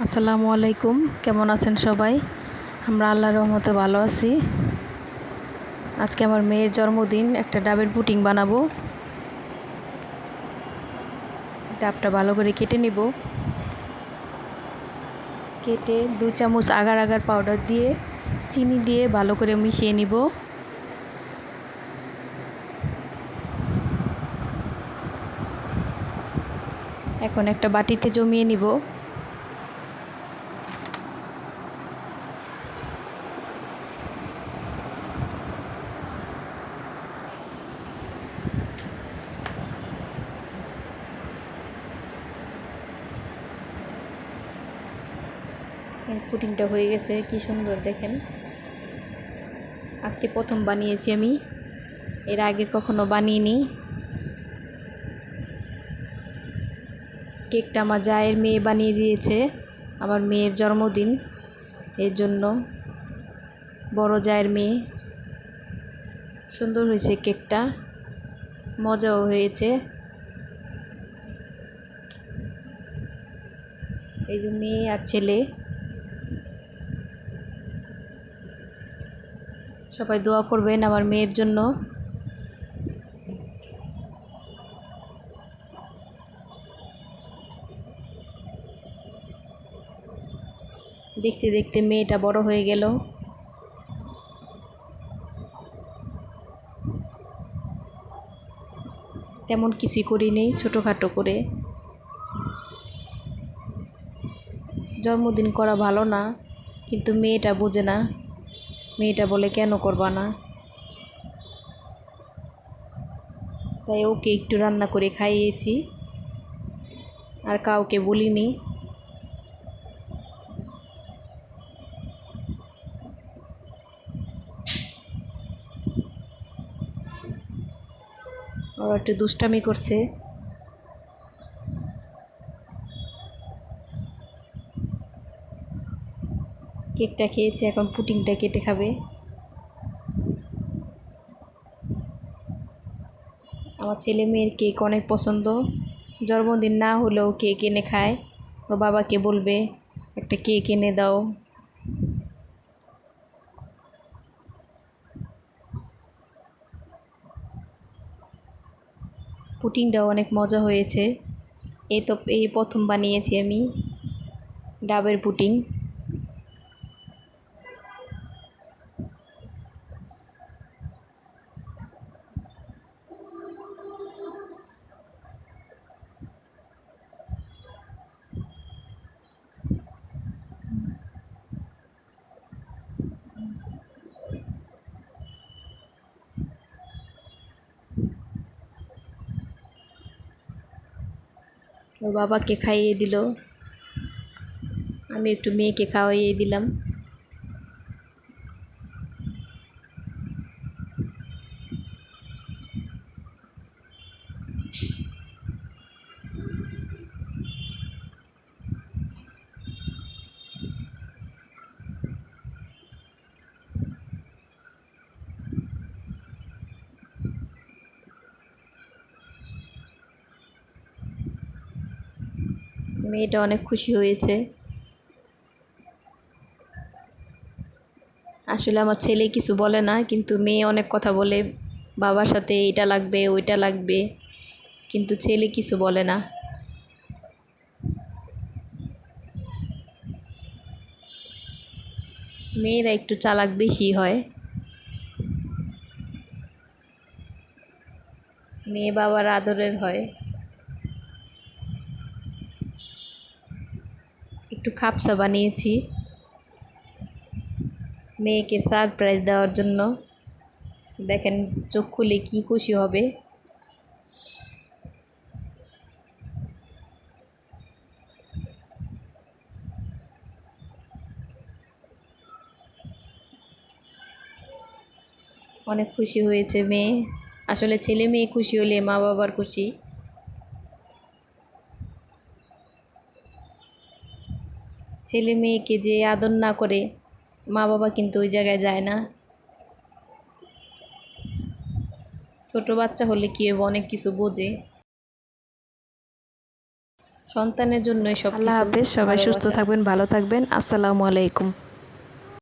আসসালামু আলাইকুম। কেমন আছেন সবাই? আমরা আল্লাহর রহমতে ভালো আছি। আজকে আমার মেয়ের জন্মদিন, একটা ডাবের পুটিং বানাবো। ডাবটা ভালো করে কেটে নিব। কেটে দু চামচ আগার আগার পাউডার দিয়ে, চিনি দিয়ে ভালো করে মিশিয়ে নিব। এখন একটা বাটিতে জমিয়ে নিব। পুটিংটা হয়ে গেছে, কি সুন্দর দেখেন। আজকে প্রথম বানিয়েছি আমি, এর আগে কখনো বানিয়েনি কেকটা আমার জায়ের মেয়ে বানিয়ে দিয়েছে, আমার মেয়ের জন্মদিন, এর জন্য। বড় জায়ের মেয়ে। সুন্দর হয়েছে কেকটা, মজাও হয়েছে। এই যে মেয়ে আর ছেলে। সবাই দোয়া করবেন আমার মেয়ের জন্য। দেখতে দেখতে মেয়েটা বড় হয়ে গেল। তেমন কিছুই করিনি, ছোটোখাটো করে। জন্মদিন করা ভালো না, কিন্তু মেয়েটা বোঝে না। মেয়েটা বলে, কেন করবা না? তাই ওকে একটু রান্না করে খাইয়েছি। আর কাউকে বলিনি। ওরা একটু দুষ্টামি করছে। কেকটা খেয়েছে, এখন পুটিংটা কেটে খাবে। আমার ছেলে মেয়ের কেক অনেক পছন্দ। জন্মদিন না হলেও কেক এনে খায়। ওর বাবাকে বলবে, একটা কেক এনে দাও। পুটিংটাও অনেক মজা হয়েছে। এই তো, এই প্রথম বানিয়েছি আমি ডাবের পুটিং বাবাকে খাইয়ে দিল। আমি একটু মেয়েকে খাওয়াইয়ে দিলাম। মেয়েটা অনেক খুশি হয়েছে। আসলে আমার ছেলে কিছু বলে না, কিন্তু মেয়ে অনেক কথা বলে, বাবার সাথে এটা লাগবে, ওইটা লাগবে, কিন্তু ছেলে কিছু বলে না। মেয়েরা একটু চালাক বেশি হয়। মেয়ে বাবার আদরের হয়। একটু খাপসা বানিয়েছি। মেয়েকে সারপ্রাইজ দেওয়ার জন্য। দেখেন চোখ খুলে কী খুশি হবে। অনেক খুশি হয়েছে মেয়ে। আসলে ছেলে মেয়ে খুশি হলে মা বাবার খুশি। ছেলে মেয়েকে যে আদর না করে মা বাবা কিন্তু ওই জায়গায় যায় না। ছোট বাচ্চা হলে কি হবে? অনেক কিছু বোঝে। সন্তানের জন্য সব আল্লাহ হাফেজ সবাই সুস্থ থাকবেন ভালো থাকবেন। আসসালামু আলাইকুম।